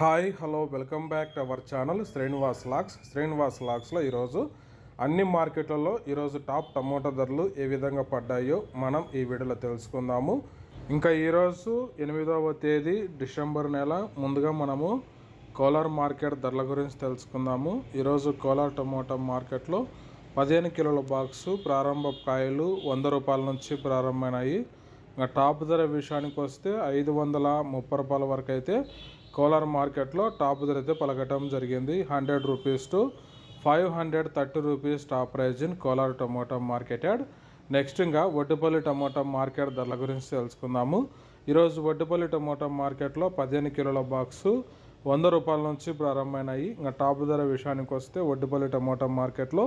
Hi hello welcome back to our channel Srinivas lakhs. Srinivas లాక్స్లో ఈరోజు అన్ని మార్కెట్లలో ఈరోజు టాప్ టమోటా ధరలు ఏ విధంగా పడ్డాయో మనం ఈ వీడియోలో తెలుసుకుందాము. ఇంకా ఈరోజు ఎనిమిదవ తేదీ డిసెంబర్ నెల. ముందుగా మనము కోలార్ మార్కెట్ ధరల గురించి తెలుసుకుందాము. ఈరోజు కోలార్ టమోటా మార్కెట్లో పదిహేను కిలోల బాక్సు ప్రారంభ కాయలు వంద రూపాయల నుంచి ప్రారంభమైనాయి. ఇంకా టాప్ ధర విషయానికి వస్తే ఐదు వందల ముప్పై రూపాయల వరకు అయితే కోలార్ మార్కెట్లో టాప్ ధర అయితే పలకటం జరిగింది. Hundred rupees to five hundred thirty rupees top price in Kolar tomato marketed next ఇంకా వడ్డుపల్లి టమోటా మార్కెట్ ధరల గురించి తెలుసుకుందాము. ఈరోజు వడ్డుపల్లి టమోటా మార్కెట్లో పదిహేను కిలోల బాక్సు వంద రూపాయల నుంచి ప్రారంభమైనాయి. ఇంకా టాప్ ధర విషయానికి వస్తే వడ్డుపల్లి టమోటా మార్కెట్లో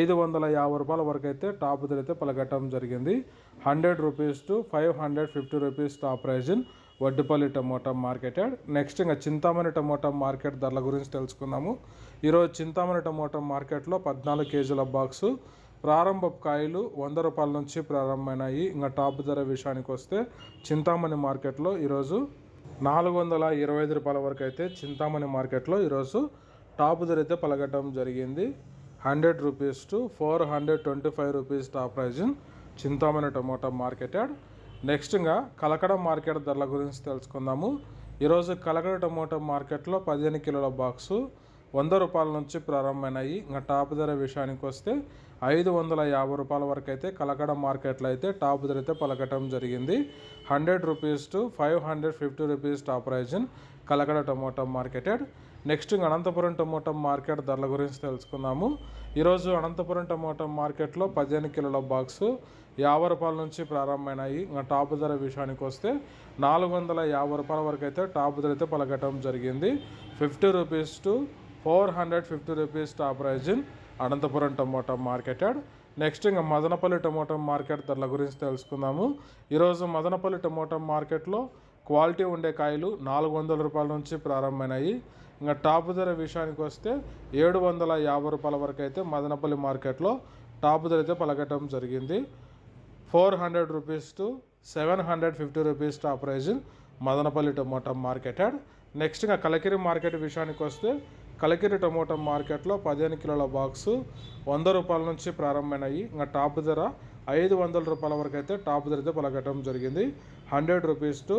ఐదు వందల యాభై రూపాయల వరకు అయితే టాప్ ధర అయితే పలకటం జరిగింది. Hundred rupees to five hundred fifty rupees top price in Vaddupalli tomato marketed. Next ఇంకా చింతామణి టమోటా మార్కెట్ ధరల గురించి తెలుసుకుందాము. ఈరోజు చింతామణి టమోటా మార్కెట్లో పద్నాలుగు కేజీల బాక్సు ప్రారంభ కాయలు వంద రూపాయల నుంచి ప్రారంభమైనాయి. ఇంకా టాప్ ధర విషయానికి వస్తే చింతామణి మార్కెట్లో ఈరోజు నాలుగు వందల ఇరవై ఐదు రూపాయల వరకు అయితే చింతామణి మార్కెట్లో ఈరోజు టాప్ ధర అయితే పలకటం జరిగింది. Hundred rupees to four hundred twenty five rupees top price Chintamani tomato marketed next ఇంకా కలకడ మార్కెట్ ధరల గురించి తెలుసుకుందాము. ఈరోజు కలకడ టమోటా మార్కెట్లో పదిహేను కిలోల బాక్సు వంద రూపాయల నుంచి ప్రారంభమైనాయి. ఇంకా టాప్ ధర విషయానికి వస్తే ఐదు వందల యాభై రూపాయల వరకు అయితే కలకడ మార్కెట్లో అయితే టాప్ ధర అయితే పలకటం జరిగింది. Hundred rupees to five hundred fifty rupees top price Kalakada tomato marketed. Next ఇంకా అనంతపురం టమోటా మార్కెట్ ధరల గురించి తెలుసుకుందాము. ఈరోజు అనంతపురం టమోటా మార్కెట్లో పదిహేను కిలోల బాక్సు యాభై రూపాయల నుంచి ప్రారంభమైనాయి. ఇంకా టాప్ ధర విషయానికి వస్తే నాలుగు వందల యాభై రూపాయల వరకు అయితే టాప్ ధర అయితే పలకటం జరిగింది. Fifty rupees to four hundred fifty rupees top price in Anantapuram tomato marketed. Next ఇంకా మదనపల్లి టమోటా మార్కెట్ ధరల గురించి తెలుసుకుందాము. ఈరోజు మదనపల్లి టమోటా మార్కెట్లో క్వాలిటీ ఉండే కాయలు నాలుగు వందల రూపాయల నుంచి ప్రారంభమైనాయి. ఇంకా టాప్ ధర విషయానికి వస్తే ఏడు వందల యాభై రూపాయల వరకు అయితే మదనపల్లి మార్కెట్లో టాప్ ధర అయితే పలకటం జరిగింది. Four hundred rupees to seven hundred fifty rupees top price Madanapalli tomato marketed. Next ఇంకా కలకిరి మార్కెట్ విషయానికి వస్తే కలకిరి టమోటా మార్కెట్లో పదిహేను కిలోల బాక్సు వంద రూపాయల నుంచి ప్రారంభమైనాయి. ఇంకా టాప్ ధర ఐదు వందల రూపాయల వరకు అయితే టాప్ ధర అయితే పలకటం జరిగింది. Hundred rupees to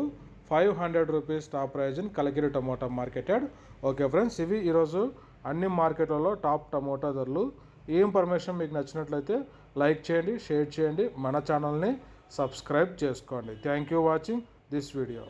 five hundred rupees top price in Kalakiri tomato marketed. Okay friends ఇవి ఈరోజు అన్ని మార్కెట్లలో టాప్ టమోటా ధరలు. ఈ ఇన్ఫర్మేషన్ మీకు నచ్చినట్లయితే లైక్ చేయండి షేర్ చేయండి. మన ఛానల్ని సబ్స్క్రైబ్ చేసుకోండి. Thank you watching this video.